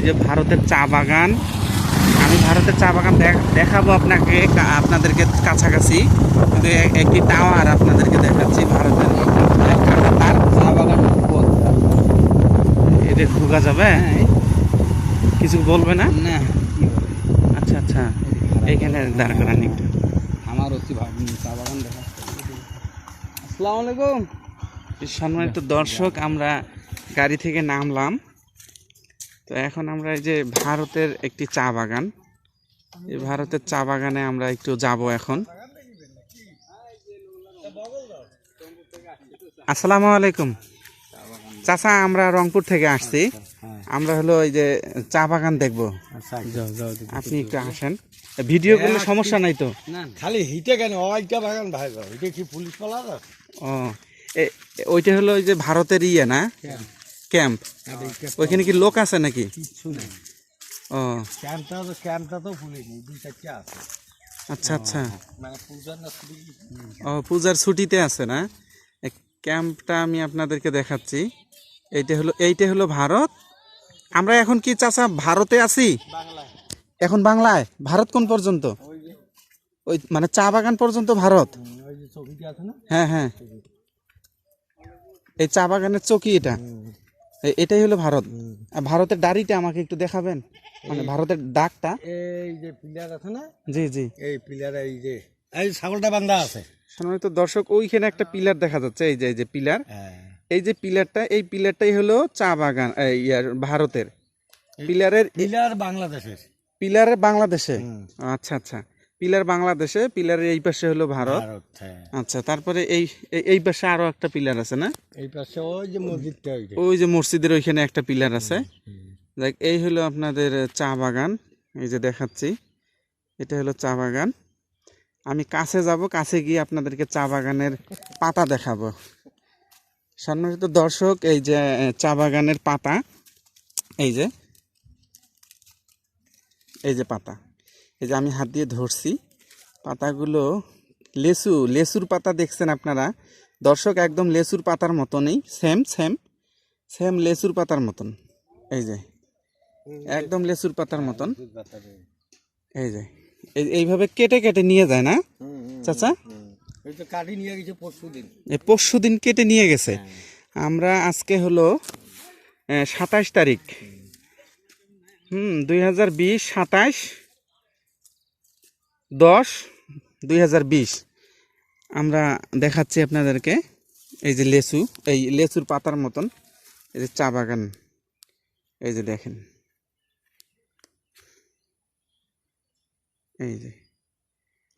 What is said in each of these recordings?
ভারতের চা বাগান। আমি ভারতের চা বাগান দেখ- দেখাবো আপনাকে আপনাদেরকে কাছাকাছি। কিন্তু একটি টাওয়ার আপনাদেরকে দেখাচ্ছি ভারতের। তার চা বাগান এটা ঢোকা যাবে? কিছু বলবে না? না আচ্ছা আচ্ছা। এইখানে দাঁড় করান একটু। আমার অতি চা বাগান দেখা আসসালামু আলাইকুম। সম্মানিত দর্শক আমরা গাড়ি থেকে নামলাম। তো এখন আমরা এই যে ভারতের একটি চা বাগান। এই ভারতের চা বাগানে আমরা একটু যাব এখন। আসসালামু আলাইকুম। চাচা আমরা রংপুর থেকে আসছি। হ্যাঁ আমরা হলো ওই যে চা বাগান দেখব। আপনি একটু আসেন। ভিডিও করলে সমস্যা নাই তো? খালি হিটে কেন? ওইটা বাগান ভাই কি পুলিশ পালা ও ওইটা হলো ওই যে ভারতের ইয়ে না? ক্যাম্প? ওইখানে কি লোক আছে নাকি? নেই। ও। ক্যাম্পটা তো ক্যাম্পটা তো পুলিশ দুই চারটে আছে? আচ্ছা আচ্ছা। মানে পূজার না ও পূজার ছুটিতে আছে না? ক্যাম্পটা আমি আপনাদেরকে দেখাচ্ছি। এইটা হলো এইটা হলো ভারত। আমরা এখন কি চাচা ভারতে আছি? এখন বাংলায়? ভারত কোন পর্যন্ত? ওই মানে চা বাগান পর্যন্ত ভারত? হ্যাঁ হ্যাঁ। এই চা বাগানের চকি এটা? এটাই হলো ভারত। ভারতের দাড়িটা আমাকে একটু দেখাবেন। মানে ভারতের ডাকটা এই যে পিলার আছে না? জি জি। এই পিলার এই যে এই ছাগলটা বান্ধা আছে। সম্মানিত দর্শক ওইখানে একটা পিলার দেখা যাচ্ছে। এই যে এই যে পিলার। হ্যাঁ। এই যে পিলারটা এই পিলারটাই হলো চা বাগান ইয়ার ভারতের। পিলারের পিলার বাংলাদেশের। পিলারের বাংলাদেশে। আচ্ছা আচ্ছা। পিলার বাংলাদেশে পিলারের এই পাশে হলো ভারত। হ্যাঁ। আচ্ছা তারপরে এই এই- এই পাশে আরও একটা পিলার আছে না? এই পাশে ওই যে মসজিদটা ওই যে মসজিদের ওইখানে একটা পিলার আছে। দেখ এই হলো আপনাদের চা বাগান এই যে দেখাচ্ছি। এটা হলো চা বাগান। আমি কাছে যাব কাছে গিয়ে আপনাদেরকে চা বাগানের পাতা দেখাবো। সম্মানিত দর্শক এই যে চা বাগানের পাতা এই যে এই যে পাতা। এই যে আমি হাত দিয়ে ধরছি, পাতাগুলো লেসু, লেসুর পাতা দেখছেন আপনারা? দর্শক, একদম লেসুর পাতার মতনই সেম সেম সেম লেসুর পাতার মতন। এই যে, একদম লেসুর পাতার মতন। এই যে, এই, এইভাবে কেটে কেটে নিয়ে যায় না? চাচা? পরশু দিন কেটে নিয়ে গেছে। আমরা আজকে হলো সাতাশ তারিখ। হুম, দুই হাজার বিশ সাতাশ দশ দুই হাজার বিশ। আমরা দেখাচ্ছি আপনাদেরকে এই যে লেচু এই লেচুর পাতার মতন এই যে চা বাগান এই যে দেখেন। এই যে।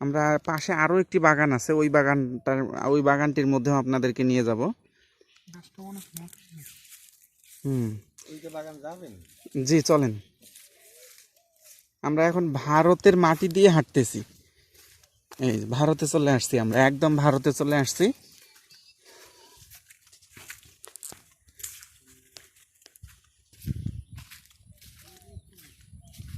আমরা পাশে আরও একটি বাগান আছে ওই বাগানটার ওই বাগানটির মধ্যেও আপনাদেরকে নিয়ে যাব। হুম। বাগান যাবেন? জি চলেন। আমরা এখন ভারতের মাটি দিয়ে হাঁটতেছি। এই ভারতে চলে আসছি আমরা, একদম ভারতে চলে আসছি।